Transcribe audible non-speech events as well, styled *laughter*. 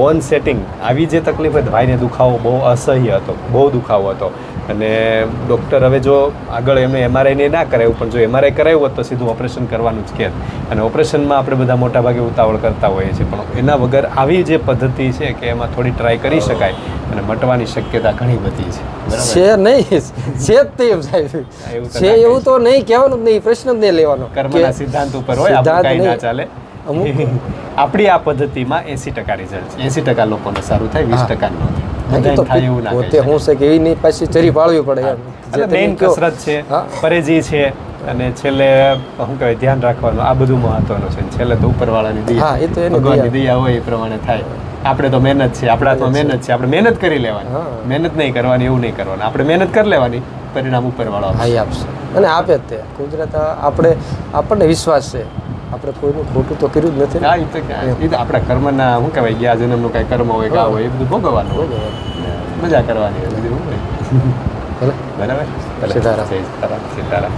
બોન setting આવી જે તકલીફ હતી ભાઈને દુખાવો બહુ અસહ્ય હતો બહુ દુખાવો હતો. અને ડૉક્ટર હવે જો આગળ એમને એમઆરઆઈને ના કરાવ્યું પણ જો એમઆરઆઈ કરાવ્યું હોત તો સીધું ઓપરેશન કરવાનું જ કે. અને ઓપરેશનમાં આપણે બધા મોટા ભાગે ઉતાવળ કરતા હોઈએ છીએ પણ એના વગર આવી જે પદ્ધતિ છે કે એમાં થોડી ટ્રાય કરી શકાય અને મટવાની શક્યતા ઘણી બધી છે. છે નહીં છે જ તેમ સાહેબ. છે એવું તો નહીં કહેવાનું જ નહીં પ્રશ્ન જ નહીં લેવાનો. કર્મના સિદ્ધાંત ઉપર હોય આપણે કાંઈ ના ચાલે. અમુક *laughs* આપણી આ પદ્ધતિમાં એસી ટકા રિઝલ્ટ એસી ટકા લોકોને સારું થાય વીસ ટકા ન થાય. તો પોતે હું છે કે એની પાછી ચરી પાળવી પડે મેઇન કસરત છે પરેજી છે અને છેલ્લે શું કહેવાય ધ્યાન રાખવાનું આ બધું મહત્વનું છે. છેલ્લે તો ઉપરવાળાની દયા. હા, એ તો ભગવાનની દયા. હોય એ પ્રમાણે થાય. આપણે તો મહેનત છે આપણા હાથમાં મહેનત છે. આપણે મહેનત કરી લેવાની. મહેનત નહીં કરવાની એવું નહીં કરવાનું. આપણે મહેનત કરી લેવાની પરિણામ ઉપરવાળો. હા આપશે. અને આપે જ તે. કુદરત આપણે આપણને વિશ્વાસ છે. આપણે કોઈનું ખોટું તો કર્યું જ નથી આ હા એ તો એ તો આપણા કર્મના શું કહેવાય ગયા જન્મનું કાંઈ કર્મ હોય ગા હોય એ બધું ભોગવવાનું હોય. ભોગવવાનું. મજા કરવાની હોય બીજું હોય. બરાબર? સિતારા સીતારામ. સીતારામ.